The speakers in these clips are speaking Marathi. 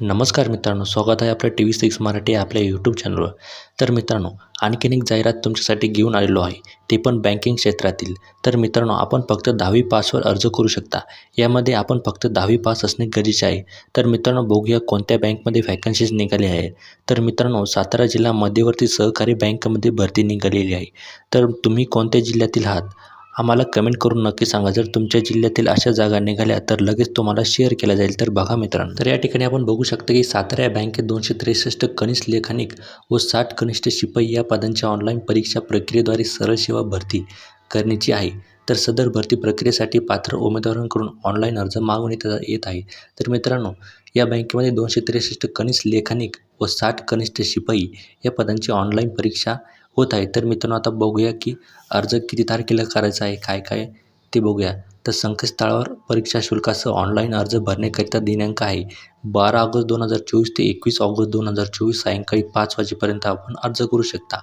नमस्कार मित्रांनो स्वागत आहे आपल्या टी व्ही सिक्स मराठी आपल्या यूट्यूब चॅनलवर तर मित्रांनो आणखीन एक जाहिरात तुमच्यासाठी घेऊन आलेलो आहे ते पण बँकिंग क्षेत्रातील. तर मित्रांनो आपण फक्त दहावी पासवर अर्ज करू शकता. यामध्ये आपण फक्त दहावी पास असणे गरजेचे आहे. तर मित्रांनो बघूया कोणत्या बँकमध्ये व्हॅकन्सीज निघाली आहे तर मित्रांनो सातारा जिल्हा मध्यवर्ती सहकारी बँकेमध्ये भरती निघालेली आहे. तर तुम्ही कोणत्या जिल्ह्यातील आहात? आम्हाला कमेंट करून नक्की सांगा. जर तुमच्या जिल्ह्यातील अशा जागा निघाल्या तर लगेच तुम्हाला शेअर केला जाईल. तर बघा मित्रांनो. तर या ठिकाणी आपण बघू शकतो की सातारा या बँकेत दोनशे त्रेसष्ट कनिष्ठ लेखनिक व साठ कनिष्ठ शिपाई या पदांच्या ऑनलाईन परीक्षा प्रक्रियेद्वारे सरळ सेवा भरती करण्याची आहे. तर सदर भरती प्रक्रियेसाठी पात्र उमेदवारांकडून ऑनलाईन अर्ज मागवण्यात येत आहे. तर मित्रांनो या बँकेमध्ये दोनशे त्रेसष्ट कनिष्ठ लेखनिक व साठ कनिष्ठ शिपाई या पदांची ऑनलाईन परीक्षा होत आहे. तर मित्रांनो आता बघूया की अर्ज किती तारखेला करायचा आहे काय काय ते बघूया. तर संकेतस्थळावर परीक्षा शुल्कासह ऑनलाईन अर्ज भरण्याकरिता दिनांक आहे. बारा ऑगस्ट दोन हजार चोवीस ते एकवीस ऑगस्ट दोन हजार चोवीस सायंकाळी पाच वाजेपर्यंत आपण अर्ज करू शकता.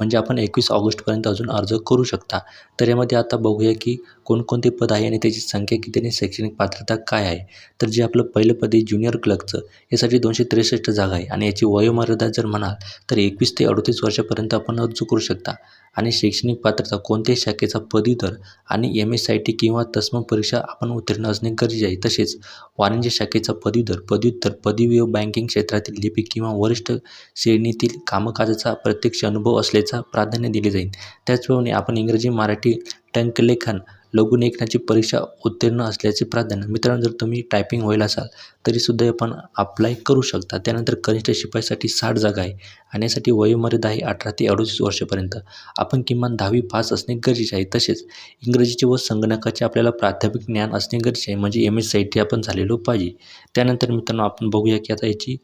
म्हणजे आपण एकवीस ऑगस्टपर्यंत अजून अर्ज करू शकता. तर यामध्ये आता बघूया की कोणकोणते पद आहे आणि त्याची संख्या किती आणि शैक्षणिक पात्रता काय आहे. तर जे आपलं पहिलं पद आहे ज्युनियर क्लर्कचं यासाठी दोनशे त्रेसष्ट जागा आहे आणि याची वयोमर्यादा जर म्हणाल तर एकवीस ते अडतीस वर्षापर्यंत आपण अर्ज करू शकता. आणि शैक्षणिक पात्रता कोणत्याही शाखेचा पदवीधर आणि एम एस आय टी किंवा तस्म परीक्षा आपण उत्तीर्ण असणे गरजेचे आहे. तसेच वाणिज्य शाखेचा पदवीधर पदव्युत्तर पदवी व बँकिंग क्षेत्रातील लिपिक किंवा वरिष्ठ श्रेणीतील कामकाजाचा प्रत्यक्ष अनुभव असले असल्याचा प्राधान्य दिले जाईल. त्याचप्रमाणे आपण इंग्रजी मराठी टंकलेखन लघुलेखनाची परीक्षा उत्तीर्ण असल्याचे प्राधान्य. मित्रांनो जर तुम्ही टायपिंग होईल असाल तरीसुद्धा आपण अप्लाय करू शकता. त्यानंतर कनिष्ठ शिपाईसाठी साठ जागा आहे आणि यासाठी वयोमर्यादा आहे अठरा ते अडतीस वर्षापर्यंत. आपण किमान दहावी पास असणे गरजेचे आहे. तसेच इंग्रजीचे व संगणकाचे आपल्याला प्राथमिक ज्ञान असणे गरजेचे आहे. म्हणजे M S C I T आपण झालेलो पाहिजे. त्यानंतर मित्रांनो आपण बघूया की आता याची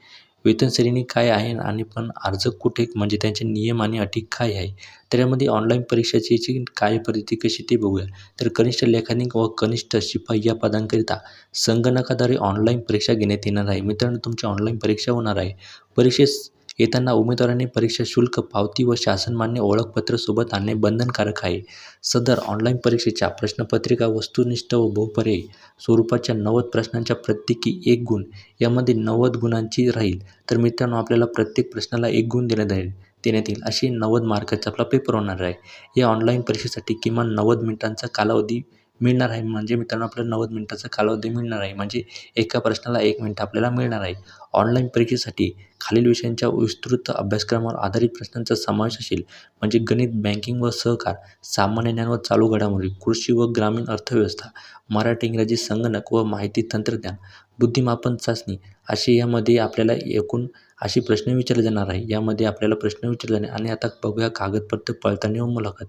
वेतन श्रेणी काय आहे आणि पण अर्ज कुठे म्हणजे त्यांचे नियम आणि अटी काय आहे? तर यामध्ये ऑनलाईन परीक्षेची काय कार्यपद्धती कशी ते बघूया. तर कनिष्ठ लेखनिक व कनिष्ठ शिपाई या पदांकरिता संगणकाद्वारे ऑनलाईन परीक्षा घेण्यात येणार आहे. मित्रांनो तुमची ऑनलाईन परीक्षा होणार आहे. परीक्षेस येताना उमेदवारांनी परीक्षा शुल्क पावती व शासनमान्य ओळखपत्र सोबत आणणे बंधनकारक आहे. सदर ऑनलाईन परीक्षेच्या प्रश्नपत्रिका वस्तुनिष्ठ व बहुपर्यायी स्वरूपाच्या नव्वद प्रश्नांच्या प्रत्येकी एक गुण यामध्ये नव्वद गुणांची राहील. तर मित्रांनो आपल्याला प्रत्येक प्रश्नाला एक गुण देण्यात येईल देण्यात येईल. अशी नव्वद मार्काचा आपला पेपर होणार आहे. या ऑनलाईन परीक्षेसाठी किमान नव्वद मिनिटांचा कालावधी मिळणार आहे. म्हणजे मित्रांनो आपल्याला नव्वद मिनिटाचा कालावधी मिळणार आहे. म्हणजे एका प्रश्नाला एक मिनटं आपल्याला मिळणार आहे. ऑनलाईन परीक्षेसाठी खालील विषयांच्या विस्तृत अभ्यासक्रमावर आधारित प्रश्नांचा समावेश असेल. म्हणजे गणित बँकिंग व सहकार सामान्य ज्ञान व चालू घडामोडी कृषी व ग्रामीण अर्थव्यवस्था मराठी इंग्रजी संगणक व माहिती तंत्रज्ञान बुद्धिमापन चाचणी असे यामध्ये आपल्याला एकूण असे प्रश्न विचारले जाणार आहे. यामध्ये आपल्याला प्रश्न विचारले जाणे आणि आता बघूया कागदपत्र पडताळणी व मुलाखत.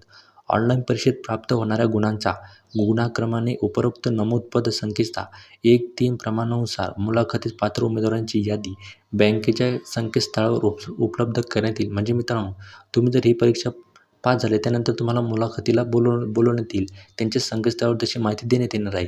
ऑनलाईन परीक्षेत प्राप्त होणाऱ्या गुणांचा गुणाक्रमाने उपरोक्त नमूद पद एक तीन प्रमाणानुसार मुलाखतीत पात्र उमेदवारांची यादी बँकेच्या संकेतस्थळावर उप उपलब्ध करण्यात येईल. म्हणजे मित्रांनो तुम्ही जर ही परीक्षा पास झाले त्यानंतर तुम्हाला मुलाखतीला बोलवून बोलवण्यात येईल. त्यांच्या संकेतस्थळावर तशी माहिती देण्यात येणार आहे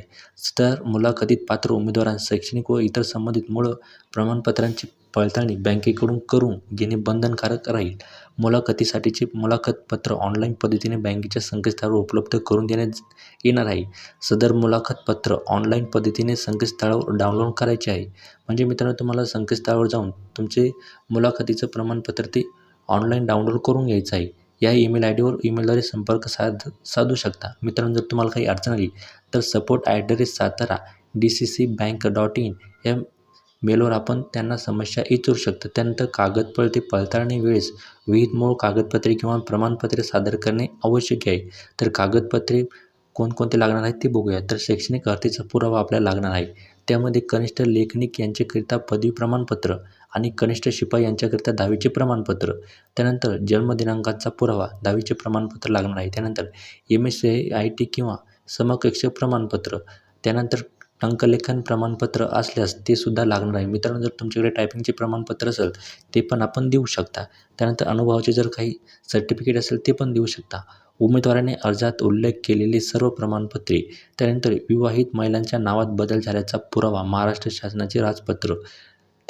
तर मुलाखतीत पात्र उमेदवारांस शैक्षणिक व इतर संबंधित मूळ प्रमाणपत्रांची पडताळणी बँकेकडून करून घेणे बंधनकारक राहील. मुलाखतीसाठीचे मुलाखतपत्र ऑनलाईन पद्धतीने बँकेच्या संकेतस्थळावर उपलब्ध करून देण्यात येणार आहे. सदर मुलाखतपत्र ऑनलाईन पद्धतीने संकेतस्थळावर डाउनलोड करायचे आहे. म्हणजे मित्रांनो तुम्हाला संकेतस्थळावर जाऊन तुमचे मुलाखतीचं प्रमाणपत्र ते ऑनलाईन डाउनलोड करून घ्यायचं आहे. या ईमेल आय डीवर ईमेलद्वारे संपर्क साध साधू शकता. मित्रांनो जर तुम्हाला काही अडचण आली तर support at the rate Satara D C C bank dot in या मेलवर आपण त्यांना समस्या विचारू शकतो. त्यानंतर कागदपत्रे पडताळणी वेळेस विविध मूळ कागदपत्रे किंवा प्रमाणपत्रे सादर करणे आवश्यक आहे. तर कागदपत्रे कोणकोणते लागणार आहेत ते बघूया. तर शैक्षणिक अर्थीचा पुरावा आपल्याला लागणार आहे. त्यामध्ये कनिष्ठ लेखनिक यांच्याकरिता पदवी प्रमाणपत्र आणि कनिष्ठ शिपाई यांच्याकरिता दहावीचे प्रमाणपत्र. त्यानंतर जन्मदिनांकाचा पुरावा दहावीचे प्रमाणपत्र लागणार आहे. त्यानंतर M S C I T किंवा समकक्ष प्रमाणपत्र. त्यानंतर टंकलेखन प्रमाणपत्र असल्यास ते सुद्धा लागणार आहे. मित्रांनो जर तुमच्याकडे टायपिंगचे प्रमाणपत्र असेल ते पण आपण देऊ शकता. त्यानंतर अनुभवाचे जर काही सर्टिफिकेट असेल ते पण देऊ शकता. उमेदवाराने अर्जात उल्लेख केलेली सर्व प्रमाणपत्रे त्यानंतर विवाहित महिलांच्या नावात बदल झाल्याचा पुरावा महाराष्ट्र शासनाचे राजपत्र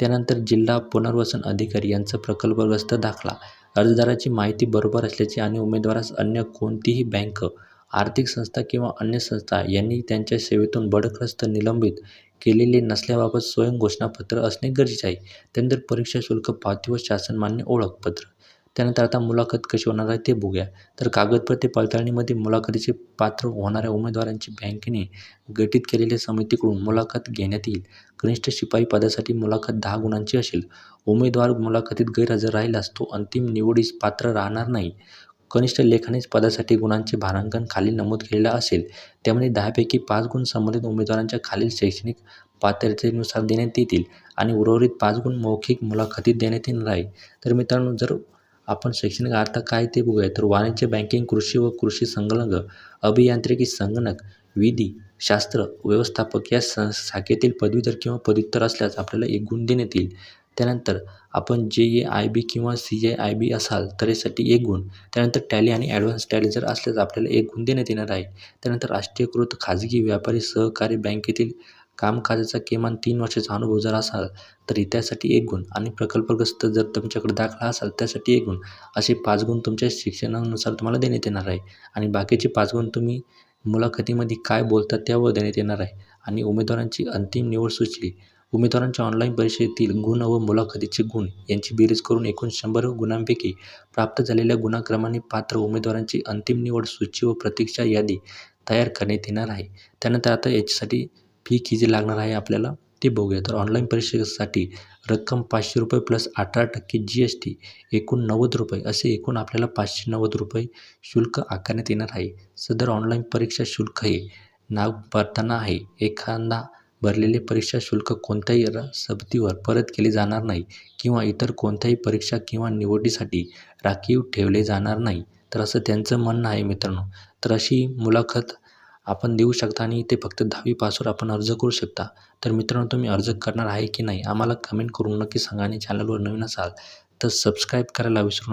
त्यानंतर जिल्हा पुनर्वसन अधिकारी यांचा प्रकल्पग्रस्त दाखला अर्जदाराची माहिती बरोबर असल्याची आणि उमेदवारास अन्य कोणतीही बँक आर्थिक संस्था किंवा अन्य संस्था यांनी त्यांच्या सेवेतून बडखस्त निलंबित केलेले नसल्याबाबत स्वयं घोषणापत्र असणे गरजेचे आहे. त्यानंतर परीक्षा शुल्क पावती व शासनमान्य ओळखपत्र. त्यानंतर आता मुलाखत कशी होणार आहे ते बघूया. तर कागदपत्रे पडताळणीमध्ये मुलाखतीचे पात्र होणाऱ्या उमेदवारांची बँकेने गठीत केलेल्या समितीकडून मुलाखत घेण्यात येईल. कनिष्ठ शिपाई पदासाठी मुलाखत दहा गुणांची असेल. उमेदवार मुलाखतीत गैरहजर राहिल्यास तो अंतिम निवडीस पात्र राहणार नाही. कनिष्ठ लेखनीस पदासाठी गुणांचे भारांकन खाली नमूद केलेलं असेल. त्यामध्ये दहापैकी पाच गुण संबंधित उमेदवारांच्या खालील शैक्षणिक पात्रतेनुसार देण्यात येतील आणि उर्वरित पाच गुण मौखिक मुलाखतीत देण्यात येणार आहे. तर मित्रांनो जर आपण शैक्षणिक अर्थ काय ते बघूया. तर वाणिज्य बँकिंग कृषी व कृषी संलग्न अभियांत्रिकी संगणक विधी शास्त्र व्यवस्थापक या स शाखेतील पदवीधर किंवा पदव्युत्तर असल्यास आपल्याला एक गुण देण्यात येईल. त्यानंतर आपण जे ए आय बी किंवा सी ए आय बी असाल तर यासाठी एक गुण. त्यानंतर टॅली आणि ॲडव्हान्स टॅली जर असल्यास आपल्याला एक गुण देण्यात येणार आहे. त्यानंतर राष्ट्रीयकृत खाजगी व्यापारी सहकारी बँकेतील कामकाजाचा किमान तीन वर्षाचा अनुभव जर असाल तर त्यासाठी एक गुण आणि प्रकल्पग्रस्त जर तुमच्याकडे दाखला असाल त्यासाठी एक गुण. असे पाच गुण तुमच्या शिक्षणानुसार तुम्हाला देण्यात येणार आहे. आणि बाकीचे पाच गुण तुम्ही मुलाखतीमध्ये काय बोलतात त्यावर देण्यात येणार आहे. आणि उमेदवारांची अंतिम निवड सूची उमेदवारांच्या ऑनलाईन परीक्षेतील गुण व मुलाखतीचे गुण यांची बेरीज करून एकूण शंभर गुणांपैकी प्राप्त झालेल्या गुणाक्रमाने पात्र उमेदवारांची अंतिम निवड सूची व प्रतीक्षा यादी तयार करण्यात येणार आहे. त्यानंतर आता याच्यासाठी फी किती लागणार आहे आपल्याला ते बघूया. तर ऑनलाईन परीक्षेसाठी रक्कम पाचशे रुपये प्लस अठरा टक्के जी एस टी एकूण नव्वद रुपये असे एकूण आपल्याला पाचशे नव्वद रुपये शुल्क आकारण्यात येणार आहे. सदर ऑनलाईन परीक्षा शुल्क हे नाव भरताना आहे. एखादा भरलेले परीक्षा शुल्क कोणत्याही र सबतीवर परत केले जाणार नाही किंवा इतर कोणत्याही परीक्षा किंवा निवडीसाठी राखीव ठेवले जाणार नाही. तर असं त्यांचं म्हणणं आहे मित्रांनो. तर अशी मुलाखत आपण देऊ शकता आणि ते फक्त दहावी पासवर आपण अर्ज करू शकता. तर मित्रांनो तुम्ही अर्ज करणार आहे की नाही आम्हाला कमेंट करून नक्की सांगा आणि चॅनलवर नवीन असाल तर सबस्क्राईब करायला विसरू नका.